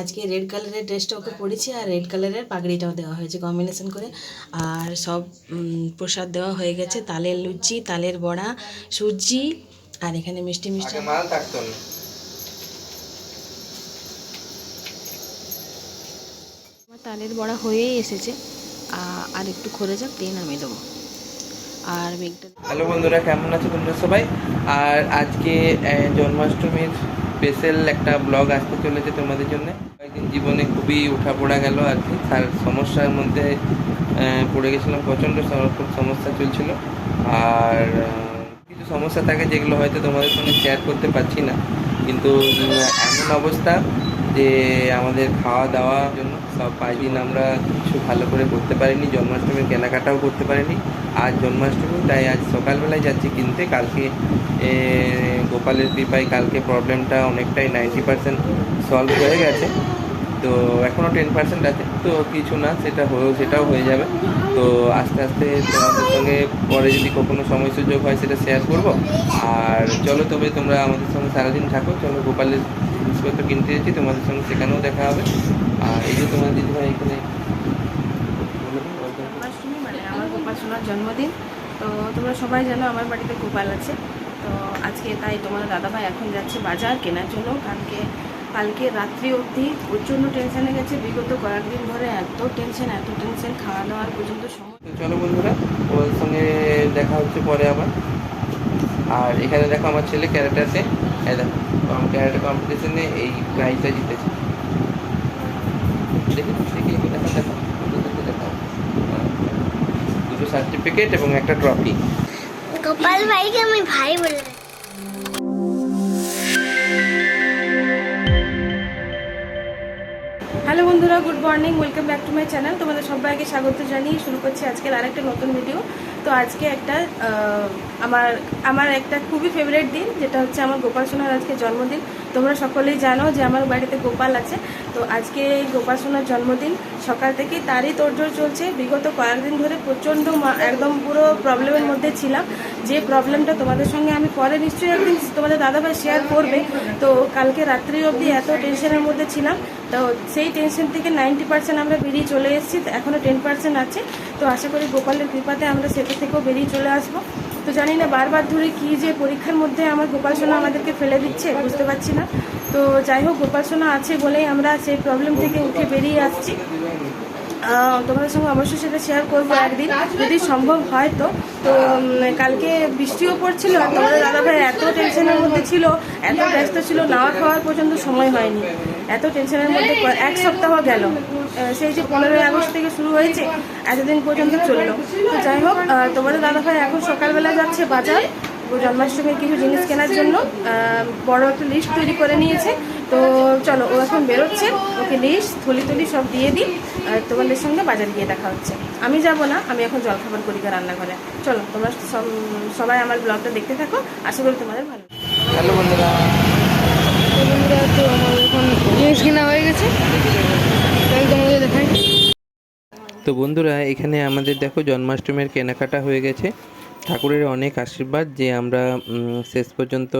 আজকে রেড কালারের ড্রেসটা ওকে পরেছি আর রেড কালারের পাগড়িটাও দেওয়া হয়েছে কম্বিনেশন করে। আর সব প্রসাদ দেওয়া হয়ে গেছে তালের লুচি তালের বড়া সুজি আর এখানে মিষ্টি মিষ্টি মাল থাকতো না। আমার তালের বড়া হয়েই এসেছে। আর একটু খোলে যাক দিয়ে নামিয়ে দেবো। আর মেঘটা হ্যালো বন্ধুরা, কেমন আছো তোমরা সবাই? আর আজকে জন্মাষ্টমীর স্পেশাল একটা ব্লগ আসতে চলেছে তোমাদের জন্য। কয়েকদিন জীবনে খুবই উঠা পড়া গেল আর কি। তার সমস্যার মধ্যে পড়ে গেছিলাম, প্রচণ্ড সম- সমস্যা চলছিল। আর কিছু সমস্যা থাকে যেগুলো হয়তো তোমাদের সঙ্গে শেয়ার করতে পারছি না। কিন্তু, এমন অবস্থা যে আমাদের খাওয়া দাওয়া জন্য সব পাঁচ দিন আমরা কিছু ভালো করে করতে পারিনি, জন্মাষ্টমীর কেনাকাটাও করতে পারিনি। আজ জন্মাষ্টমী, তাই আজ সকালবেলায় যাচ্ছি কিনতে। কালকে গোপালের কৃপায় কালকে প্রবলেমটা অনেকটাই নাইনটি পার্সেন্ট সলভ হয়ে গেছে। তো এখনও টেন পার্সেন্ট আছে। তো কিছু না, সেটা সেটাও হয়ে যাবে। তো আস্তে আস্তে তোমাদের সঙ্গে পরে যদি কখনো সময় সুযোগ হয়, সেটা শেয়ার করব। আর চলো তবে তোমরা আমাদের সঙ্গে সারাদিন থাকো। চলো গোপালের জিনিসপত্র কিনতে যাচ্ছি, তোমাদের সঙ্গে সেখানেও দেখা হবে। আর এই যে তোমার দিদিভাই এখানে মানে জন্মদিন। তো তোমরা সবাই জানো আমার বাড়িতে গোপাল আছে। তো আজকে তাই তোমার দাদাভাই এখন যাচ্ছে বাজার কেনার জন্য। কালকে কালকে রাত্রি অবধি প্রচণ্ড টেনশনে গেছে। বিগত কয়েকদিন ধরে এত টেনশন এত টেনশন খাওয়া দাওয়ার পর্যন্ত সময় চলো বন্ধুরা ওর সঙ্গে দেখা হচ্ছে পরে আবার। আর এখানে দেখো আমার ছেলে ক্যারেটাতে এই দেখো ক্যারেটা কম্পিটিশনে এই প্রাইজটা জিতেছে। দেখি দেখি দেখি দেখো দেখো দেখাও। দুটো সার্টিফিকেট এবং একটা ট্রফি গোপাল ভাইকে আমি ভাই বলে বন্ধুরা good morning welcome back to my channel তোমাদের সবাইকে স্বাগত জানিয়ে শুরু করছি আজকের আরেকটা নতুন ভিডিও তো আজকে একটা আমার আমার একটা খুবই ফেভারিট দিন, যেটা হচ্ছে আমার গোপাল সোনার আজকে জন্মদিন। তোমরা সকলেই জানো যে আমার বাড়িতে গোপাল আছে। তো আজকে গোপাল সোনার জন্মদিন, সকাল থেকেই তারই তোড়জোড় চলছে। বিগত কয়েকদিন ধরে প্রচণ্ড একদম পুরো প্রবলেমের মধ্যে ছিলাম। যে প্রবলেমটা তোমাদের সঙ্গে আমি পরে নিশ্চয়ই একদিন তোমাদের দাদাভাই শেয়ার করবে। তো কালকে রাত্রি অবধি এত টেনশনের মধ্যে ছিলাম। তো সেই টেনশন থেকে নাইনটি পার্সেন্ট আমরা বেরিয়ে চলে এসেছি। এখনও টেন পার্সেন্ট আছে। তো আশা করি গোপালের কৃপাতে আমরা সেটা থেকেও বেরিয়ে চলে আসব। তো জানি না বারবার ধরে কি যে পরীক্ষার মধ্যে আমার গোপাল সোনা আমাদেরকে ফেলে দিচ্ছে, বুঝতে পারছি না। তো যাই হোক, গোপাল সোনা আছে বলেই আমরা সেই প্রবলেম থেকে উঠে বেরিয়ে আসছি। তোমাদের সঙ্গে অবশ্যই সেটা শেয়ার করব একদিন, যদি সম্ভব হয় তো। তো কালকে বৃষ্টিও পড়ছিল, তোমাদের দাদাভাই এত টেনশনের মধ্যে ছিল, এত ব্যস্ত ছিল নাওয়া খাওয়ার পর্যন্ত সময় হয়নি। এত টেনশনের মধ্যে এক সপ্তাহ গেল। সেই যে পনেরোই আগস্ট থেকে শুরু হয়েছে, এতদিন পর্যন্ত চলল। তো যাই হোক তোমাদের দাদাভাই এখন সকালবেলা যাচ্ছে বাজার। জন্মাষ্টমীর কিছু জিনিস কেনার জন্য বড় একটা লিস্ট তৈরি করে নিয়েছে। তো চলো, ও এখন বেরোচ্ছে। ওকে লিস্ট থলি থলি সব দিয়ে দিই। আর তোমাদের সঙ্গে বাজার গিয়ে দেখা হচ্ছে। আমি যাব না, আমি এখন জলখাবার করি রান্নাঘরে। চলো, তোমরা সব- সবাই আমার ব্লগটা দেখতে থাকো। আশা করি তোমাদের ভালো হ্যালো বন্ধুরা। তো বন্ধুরা, এখানে আমাদের দেখো জন্মাষ্টমীর কেনাকাটা হয়ে গেছে। ঠাকুরের অনেক আশীর্বাদ যে আমরা শেষ পর্যন্ত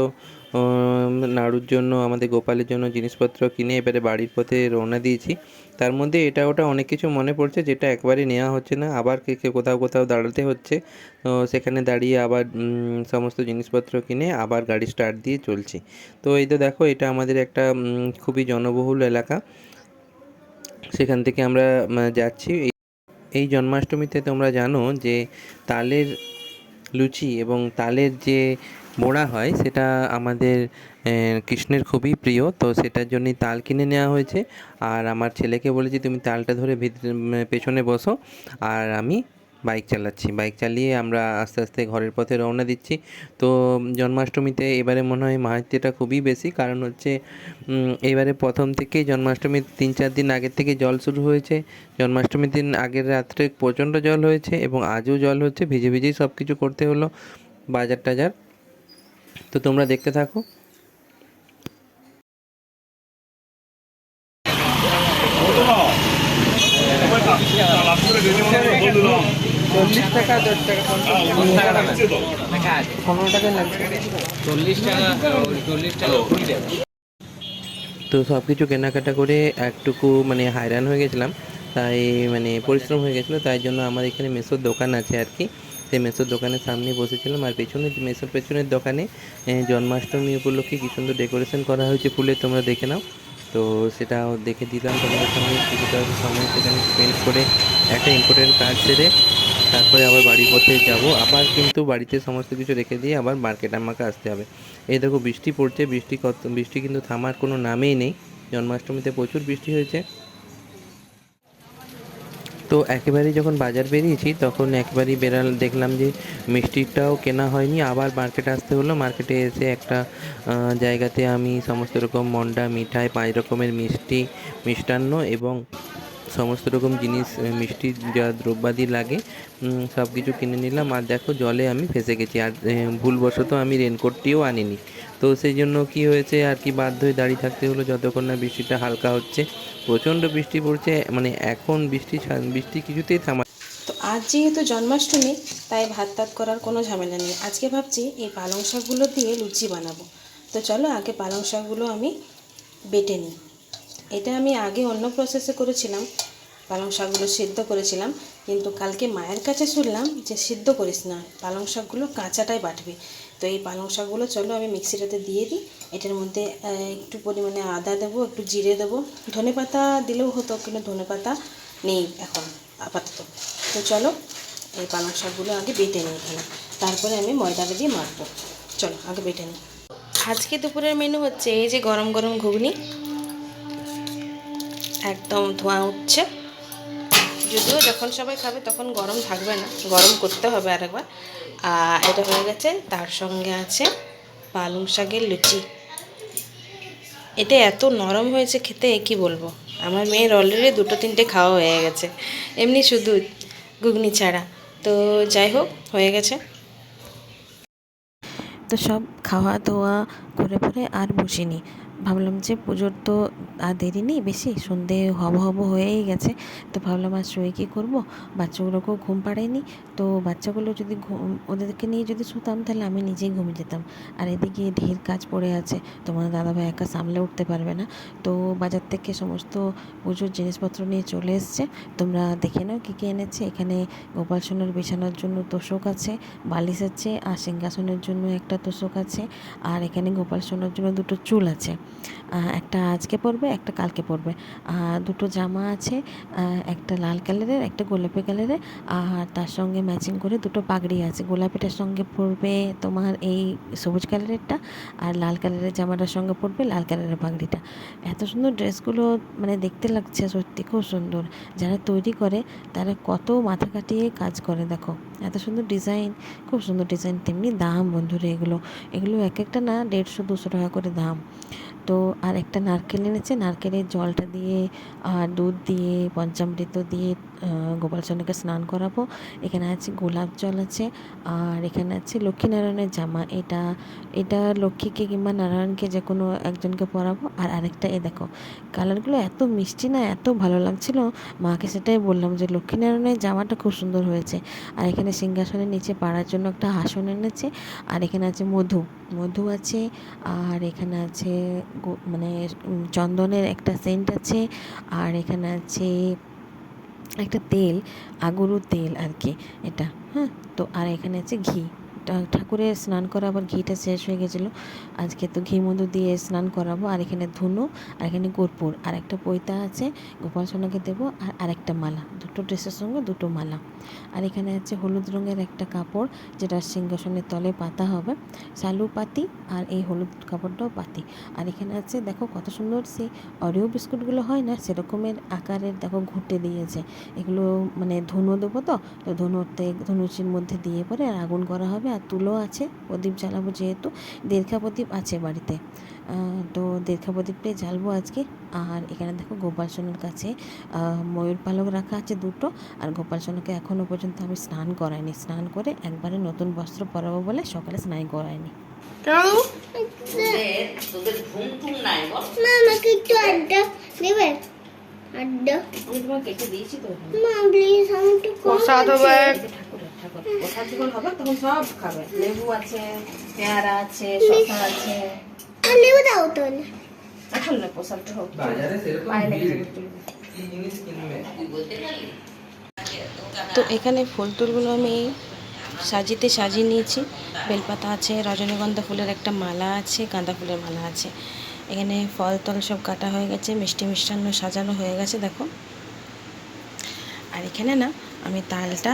নাড়ুর জন্য, আমাদের গোপালের জন্য জিনিসপত্র কিনে এবারে বাড়ির পথে রওনা দিয়েছি। তার মধ্যে এটা ওটা অনেক কিছু মনে পড়ছে, যেটা একবারে নেওয়া হচ্ছে না। আবার কে কোথাও কোথাও দাঁড়াতে হচ্ছে। তো সেখানে দাঁড়িয়ে আবার সমস্ত জিনিসপত্র কিনে আবার গাড়ি স্টার্ট দিয়ে চলছি। তো এই তো দেখো, এটা আমাদের একটা খুবই জনবহুল এলাকা। সেখান থেকে আমরা যাচ্ছি। এই জন্মাষ্টমীতে তোমরা জানো যে তালের লুচি এবং তালের যে বড়া হয়, সেটা আমাদের কৃষ্ণের খুবই প্রিয়, তো সেটার জন্যই তাল কিনে নেওয়া হয়েছে। আর আমার ছেলেকে বলেছি, তুমি তালটা ধরে পেছনে বসো। আর আমি বাইক চালাচ্ছি। বাইক চালিয়ে আমরা আস্তে আস্তে ঘরের পথে রওনা দিচ্ছি। তো জন্মাষ্টমীতে এবারে মনে হয় মাহাত্ম্যটা খুবই বেশি, কারণ হচ্ছে এবারে প্রথম থেকেই জন্মাষ্টমীর তিন চার দিন আগের থেকে জল শুরু হয়েছে। জন্মাষ্টমীর দিন আগের রাত্রে প্রচণ্ড জল হয়েছে এবং আজও জল হচ্ছে। ভিজে ভিজেই সব কিছু করতে হলো। বাজার টাজার তো তোমরা দেখতে থাকো। চল্লিশ টাকা দশ টাকা পনেরো টাকা। লাগছে চল্লিশ টাকা চল্লিশ টাকা কুড়ি টাকা। তো সব কিছু কেনাকাটা করে একটুকু মানে হায়রান হয়ে গেছিলাম। তাই মানে পরিশ্রম হয়ে গেছিল তাই জন্য আমার এখানে মেসোর দোকান আছে আর কি। সেই মেসোর দোকানের সামনে বসেছিলাম আর পেছনে মেসোর পেছনের দোকানে জন্মাষ্টমী উপলক্ষে কী সুন্দর ডেকোরেশন করা হয়েছে ফুলে তোমরা দেখে নাও। তো সেটাও দেখে দিলাম তোমাদের সঙ্গে কিছুটা সময় সেখানে স্পেন্ড করে একটা ইম্পর্টেন্ট কাজ সেরে তারপরে আবার বাড়ির পথে যাব। আবার কিন্তু বাড়িতে সমস্ত কিছু রেখে দিয়ে আবার মার্কেট আমাকে আসতে হবে। এই দেখো বৃষ্টি পড়ছে, বৃষ্টি কত, বৃষ্টি কিন্তু থামার কোনো নামেই নেই। জন্মাষ্টমীতে প্রচুর বৃষ্টি হয়েছে। তো একেবারে যখন বাজার বেরিয়েছি, তখন একেবারেই বেরাল দেখলাম যে মিষ্টিটাও কেনা হয়নি। আবার মার্কেটে আসতে হলো। মার্কেটে এসে একটা জায়গাতে আমি সমস্ত রকম মন্ডা, মিঠাই, পাঁচ রকমের মিষ্টি, মিষ্টান্ন এবং সমস্ত রকম জিনিস মিষ্টি যা দ্রব্যাদি লাগে সব কিছু কিনে নিলাম। আর দেখো, জলে আমি ফেসে গেছি। আর ভুলবশত আমি রেনকোটটিও আনিনি। তো সেই জন্য কি হয়েছে, আর কি বাধ্য হয়ে দাঁড়িয়ে থাকতে হলো, যতক্ষণ না বৃষ্টিটা হালকা হচ্ছে। প্রচণ্ড বৃষ্টি পড়ছে মানে এখন বৃষ্টি বৃষ্টি কিছুতেই থামা তো আজ যেহেতু জন্মাষ্টমী, তাই ভাত তাত করার কোনো ঝামেলা নেই। আজকে ভাবছি এই পালং শাকগুলো দিয়ে লুচি বানাবো। তো চলো আগে পালং শাকগুলো আমি বেটে নিই। এটা আমি আগে অন্য প্রসেসে করেছিলাম। পালং শাকগুলো সিদ্ধ করেছিলাম। কিন্তু কালকে মায়ের কাছে শুনলাম যে সিদ্ধ করিস না, পালং শাকগুলো কাঁচাটাই বাটবি। তো এই পালং শাকগুলো চলো আমি মিক্সিটাতে দিয়ে দিই। এটার মধ্যে একটু পরিমাণে আদা দেবো, একটু জিরে দেবো। ধনে পাতা দিলেও হতো, কিন্তু ধনে পাতা নেই এখন, আপাতত। তো চলো, এই পালং শাকগুলো আগে বেটে নিই এখানে। তারপরে আমি ময়দাটা দিয়ে মাখবো। চলো, আগে বেটে নিই। আজকে দুপুরের মেনু হচ্ছে এই যে গরম গরম ঘুগনি। একদম ধোঁয়া উঠছে। যদিও যখন সবাই খাবে তখন গরম থাকবে না, গরম করতে হবে আরেকবার। আর এটা হয়ে গেছে, তার সঙ্গে আছে পালং শাকের লুচি। এটা এত নরম হয়েছে খেতে, কি বলব? আমার মেয়ের অলরেডি দুটো তিনটে খাওয়া হয়ে গেছে। এমনি শুধু ঘুগনি ছাড়া। তো যাই হোক, হয়ে গেছে। তো সব খাওয়া দাওয়া করে পরে আর বসিনি। ভাবলাম যে পুজোর তো আর দেরি নেই, বেশি সন্ধে হব হব হয়েই গেছে। তো ভাবলাম আর শুয়ে কী করব? বাচ্চাগুলোকেও ঘুম পাড়ায়নি তো বাচ্চাগুলো যদি ওদেরকে নিয়ে যদি শুতাম তাহলে আমি নিজেই ঘুমিয়ে যেতাম। আর এদিকে ঢের কাজ পড়ে আছে। তোমার দাদাভাই একা সামলে উঠতে পারবে না। তো বাজার থেকে সমস্ত পুজোর জিনিসপত্র নিয়ে চলে এসছে। তোমরা দেখে নাও কী কী এনেছে। এখানে গোপাল সোনার বিছানার জন্য তোষক আছে, বালিশ আছে, আর সিংহাসনের জন্য একটা তোষক আছে। আর এখানে গোপাল সোনার জন্য দুটো চুল আছে। একটা আজকে পরবে, একটা কালকে পরবে। আর দুটো জামা আছে একটা লাল কালারের, একটা গোলাপি কালারের, আর তার সঙ্গে ম্যাচিং করে দুটো পাগড়ি আছে। গোলাপিটার সঙ্গে পরবে তোমার এই সবুজ কালারেরটা, আর লাল কালারের জামাটার সঙ্গে পরবে লাল কালারের পাগড়িটা। এত সুন্দর ড্রেসগুলো মানে দেখতে লাগছে সত্যি, খুব সুন্দর। যারা তৈরি করে, তারা কত মাথা কাটিয়ে কাজ করে, দেখো। এত সুন্দর ডিজাইন, খুব সুন্দর ডিজাইন, তেমনি দাম বন্ধুরা এগুলো। এগুলো এক একটা না দেড়শো, দুশো টাকা করে দাম। তো আর একটা নারকেল এনেছে। নারকেলের জলটা দিয়ে আর দুধ দিয়ে, পঞ্চামৃত দিয়ে গোপালচন্দ্রকে স্নান করাবো। এখানে আছে গোলাপ জল আছে আর এখানে আছে লক্ষ্মীনারায়ণের জামা। এটা এটা লক্ষ্মীকে কিংবা নারায়ণকে যে কোনো একজনকে পরাবো। আর আরেকটা, এ দেখো, কালারগুলো এত মিষ্টি না, এত ভালো লাগছিল। মাকে সেটাই বললাম যে লক্ষ্মীনারায়ণের জামাটা খুব সুন্দর হয়েছে। আর এখানে সিংহাসনের নিচে পাড়ার জন্য একটা আসন এনেছে। আর এখানে আছে মধু মধু আছে। আর এখানে আছে মানে চন্দনের একটা সেন্ট আছে আর এখানে আছে একটা তেল, আগরু তেল আর কি এটা হ্যাঁ? তো আর এখানে আছে ঘি। ঠাকুরের স্নান করা আবার ঘিটা শেষ হয়ে গেছিল। আজকে তো ঘি মধু দিয়ে স্নান করাবো, আর এখানে ধুনো, আর এখানে কর্পূর, আর একটা পৈতা আছে, গোপাল সোনাকে দেবো, আর আরেকটা মালা, দুটো ড্রেসের সঙ্গে দুটো মালা। আর এখানে আছে হলুদ রঙের একটা কাপড়, যেটা সিংহাসনের তলে পাতা হবে, শালু পাতি, আর এই হলুদ কাপড়টাও পাতি। আর এখানে আছে, দেখো কত সুন্দর সেই অরিও বিস্কুটগুলো হয় না, সেরকমের আকারের, দেখো ঘুটে দিয়েছে। এগুলো মানে ধুনো দেবো তো তো ধুনোতে, ধনুচির মধ্যে দিয়ে পরে আগুন করা হবে আর তুলো আছে প্রদীপ জ্বালাবো যেহেতু দেড়খা প্রদীপ আছে বাড়িতে। তো দেড়খা প্রদীপটাই জ্বালবো আজকে। আর এখানে দেখো গোপাল সোনার কাছে ময়ূর পালক রাখা আছে দুটো। আর গোপাল সোনাকে এখনও পর্যন্ত আমি স্নান করাইনি। স্নান করে একবারে নতুন বস্ত্র পরাবো বলে সকালে স্নান করাইনি। আড্ডা আড্ডা? আমি তোমাকে কেটে দিয়েছি তো। মা প্লিজ আমি একটু কম প্রসাদ হবে ঠাকুরের ঠাকুর। প্রসাদ যখন হবে তখন সব খাবে। লেবু আছে পেয়ারা আছে শসা আছে। লেবু দাও এখন না হোক। বাজারে সেরকম জিনিস কিনবে? তো এখানে ফুল টুলগুলো আমি সাজিতে সাজিয়ে নিয়েছি। বেলপাতা আছে রজনীগন্ধা ফুলের একটা মালা আছে গাঁদা ফুলের মালা আছে। এখানে ফল টল সব কাটা হয়ে গেছে মিষ্টি মিষ্টান্ন সাজানো হয়ে গেছে দেখো। আর এখানে না আমি তালটা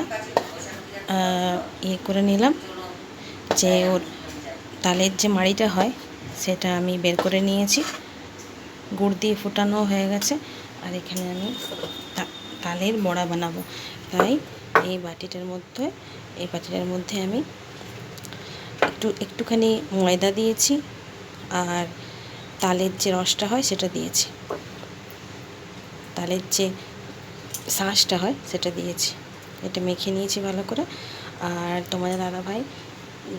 ইয়ে করে নিলাম যে ওর তালের যে মাড়িটা হয়, সেটা আমি বের করে নিয়েছি। গুড় দিয়ে ফুটানো হয়ে গেছে, আর এখানে আমি তালের বড়া বানাবো। তাই এই বাটিটার মধ্যে, এই বাটিটার মধ্যে আমি একটু, একটুখানি ময়দা দিয়েছি, আর তালের যে রসটা হয়, সেটা দিয়েছি। তালের যে শাঁসটা হয়, সেটা দিয়েছি। এটা মেখে নিয়েছি ভালো করে। আর তোমাদের দাদা ভাই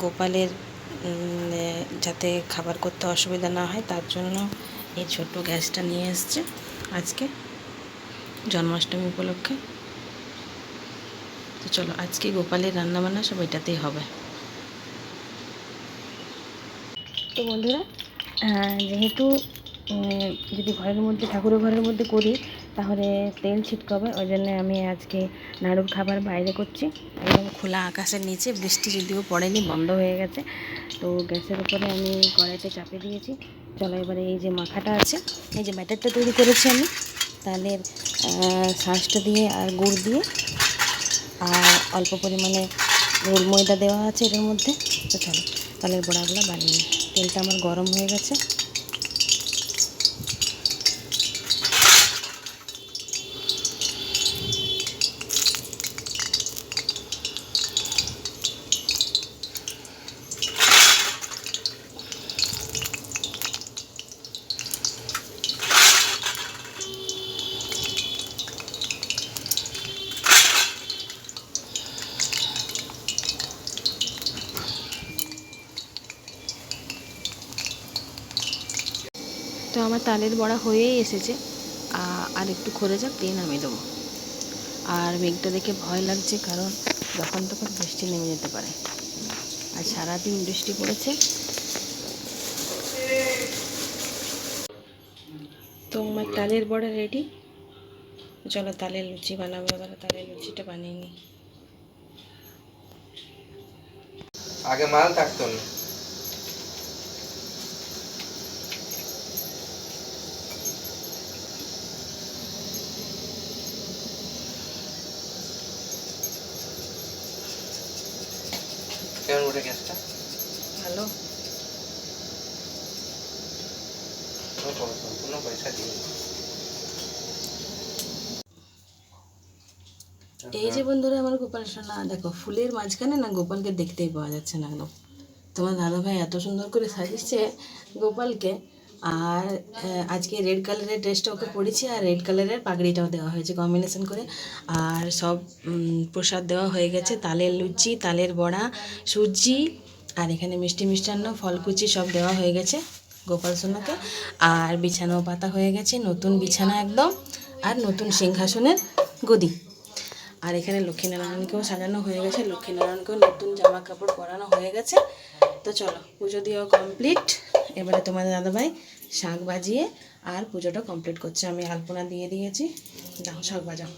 গোপালের যাতে খাবার করতে অসুবিধা না হয়, তার জন্য এই ছোট গ্যাসটা নিয়ে এসছে আজকে জন্মাষ্টমী উপলক্ষে। তো চলো, আজকে গোপালের রান্নাবান্না সব এটাতেই হবে। তো বন্ধুরা যেহেতু যদি ঘরের মধ্যে, ঠাকুরের ঘরের মধ্যে করি তাহলে তেল ছিটকাবে ওই জন্য আমি আজকে নাড়ুর খাবার বাইরে করছি। একদম খোলা আকাশের নিচে বৃষ্টি যদিও পড়েনি বন্ধ হয়ে গেছে। তো গ্যাসের উপরে আমি কড়াইতে চাপে দিয়েছি। চলো এবারে এই যে মাখাটা আছে এই যে ব্যাটারটা তৈরি করেছি আমি। আহ, শাঁসটা দিয়ে আর গুড় দিয়ে আর অল্প পরিমাণে রোল ময়দা দেওয়া আছে এটার মধ্যে। তো চলো তালের বড়াগুলো বানিয়ে তেলটা আমার গরম হয়ে গেছে। তো আমার তালের বড়া হয়েই এসেছে। আর একটু খরে যাক, দিয়ে নামিয়ে দেবো। আর মেঘটা দেখে ভয় লাগছে, কারণ যখন তখন বৃষ্টি নেমে যেতে পারে। আর সারাদিন বৃষ্টি পড়েছে। তো আমার তালের বড়া রেডি চলো তালের লুচি বানাবো, এবার তালের লুচিটা বানিয়ে নিই। আগে মাল থাকতো না। কেমন ওঠে গ্যাসটা ভালো। কোনো পয়সা দিয়ে এই যে বন্ধুরা আমার গোপাল সোনা দেখো ফুলের মাঝখানে না গোপালকে দেখতেই পাওয়া যাচ্ছে না একদম। তোমার দাদা ভাই এত সুন্দর করে সাজিয়েছে গোপালকে আর আজকে রেড কালারের ড্রেসটা ওকে পরেছি আর রেড কালারের পাগড়িটাও দেওয়া হয়েছে কম্বিনেশন করে। আর সব প্রসাদ দেওয়া হয়ে গেছে, তালের লুচি, তালের বড়া, সুজি আর এখানে মিষ্টি মিষ্টান্ন, ফলকুচি সব দেওয়া হয়ে গেছে গোপাল সোনাকে। আর বিছানাও পাতা হয়ে গেছে, নতুন বিছানা একদম আর নতুন সিংহাসনের গদি। আর এখানে লক্ষ্মীনারায়ণকেও সাজানো হয়ে গেছে, লক্ষ্মীনারায়ণকেও নতুন জামা কাপড় পরানো হয়ে গেছে। তো চলো পুজো দিয়েও কমপ্লিট এবারে তোমাদের দাদাভাই শাঁখ বাজিয়ে আর পুজোটা কমপ্লিট করছে। আমি আলপনা দিয়ে দিয়েছি। যাও শাঁখ বাজাও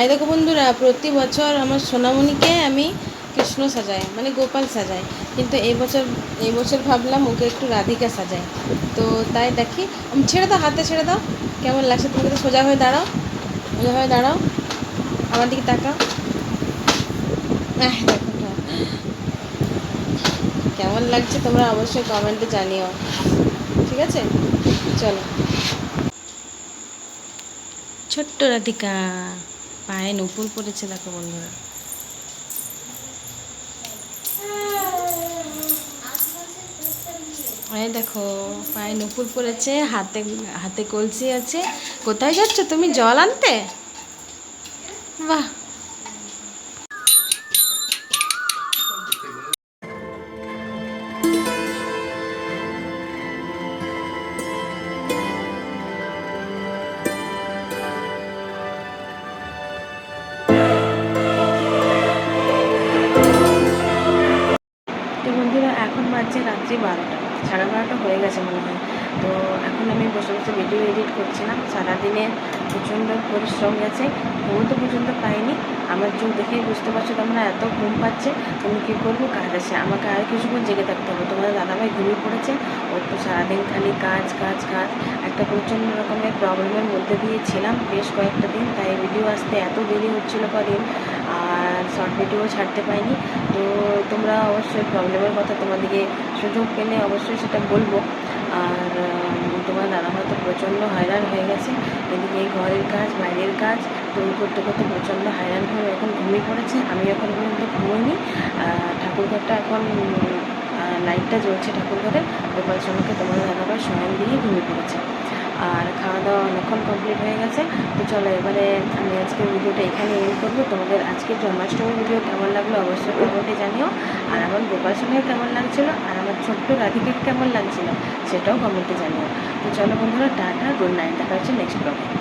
এই দেখো বন্ধুরা, প্রতি বছর আমার সোনামণিকে আমি কৃষ্ণ সাজাই মানে গোপাল সাজাই। কিন্তু এই বছর এই বছর ভাবলাম ওকে একটু রাধিকা সাজাই। তো তাই দেখি ছেড়ে দাও, হাতে ছেড়ে দাও। কেমন লাগছে তুমি তো সোজা হয়ে দাঁড়াও, সোজা হয়ে দাঁড়াও। আমার দিকে তাকাও। দেখো কেমন লাগছে তোমরা অবশ্যই কমেন্টে জানিও। ঠিক আছে? চলো। ছোট্ট রাধিকা, পায়ে নুপুর পড়েছে দেখো বন্ধুরা। এই দেখো, পায়ে নুপুর পড়েছে, হাতে হাতে কলসি আছে। কোথায় যাচ্ছ তুমি জল আনতে? বাহ। সারাদিনে প্রচণ্ড পরিশ্রম গেছে। ঘুমও তো পর্যন্ত পাইনি। আমার চোখ দেখেই বুঝতে পারছ তোমরা এত ঘুম পাচ্ছে তুমি কী করব? কাজ আছে। আমাকে আর কিছুক্ষণ জেগে থাকতে হবে। তোমাদের দাদাভাই ঘুমিয়ে পড়েছে। ওর তো সারাদিন খালি কাজ কাজ কাজ। একটা প্রচণ্ড রকমের প্রবলেমের মধ্যে দিয়ে ছিলাম বেশ কয়েকটা দিন। তাই ভিডিও আসতে এত দেরি হচ্ছিল কদিন, আর শর্ট ভিডিও ছাড়তে পাইনি। তো তোমরা অবশ্যই প্রবলেমের কথা তোমাদেরকে সুযোগ পেলে অবশ্যই সেটা বলব। আর তোমার দাদা হয়তো প্রচণ্ড হয়রান হয়ে গেছে। এদিকে এই ঘরের কাজ, বাইরের কাজ তৈরি করতে করতে প্রচণ্ড হয়রান হয়ে এখন ঘুমিয়ে পড়েছে। আমি এখন পর্যন্ত ঘুমোইনি। ঠাকুরঘরটা এখন লাইটটা জ্বলছে ঠাকুরঘরে। গোপাল সোনাকে তোমার দাদাভাই স্বয়ং দিয়ে ঘুমিয়ে পড়েছে। আর খাওয়া দাওয়া অনেকক্ষণ কমপ্লিট হয়ে গেছে। তো চলো এবারে আমি আজকে ভিডিওটা এখানে এন্ড করব। তোমাদের আজকে জন্মাষ্টমীর ভিডিও কেমন লাগল অবশ্যই কমেন্টে জানিও। আর আমার গোপাল সঙ্গেও কেমন লাগছিল? আর আমার ছোট্ট রাধিকে কেমন লাগছিল? সেটাও কমেন্টে জানিও। তো চলো বন্ধুরা, টাটা গুড নাইট দেখা হচ্ছে নেক্সট ব্লগে